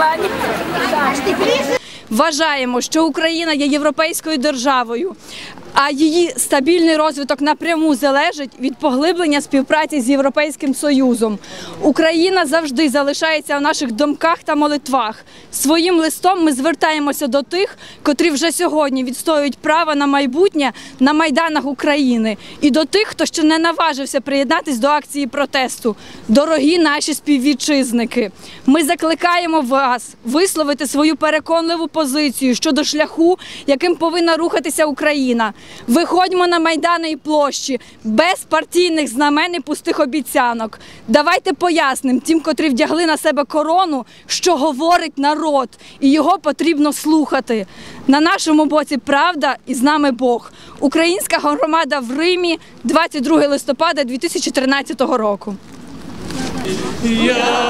плані. Вважаємо, що Україна є європейською державою, а її стабільний розвиток напряму залежить від поглиблення співпраці з Європейським Союзом. Україна завжди залишається в наших думках та молитвах. Своїм листом ми звертаємося до тих, котрі вже сьогодні відстоюють право на майбутнє на майданах України, і до тих, хто ще не наважився приєднатись до акції протесту. Дорогі наші співвітчизники, ми закликаємо вас висловити свою переконливу позицію щодо шляху, яким повинна рухатися Україна. Виходьмо на майдани і площі без партійних знамен і пустих обіцянок. Давайте пояснимо тим, котрі вдягли на себе корону, що говорить народ, і його потрібно слухати. На нашому боці правда і з нами Бог. Українська громада в Римі 22 листопада 2013 року. Слава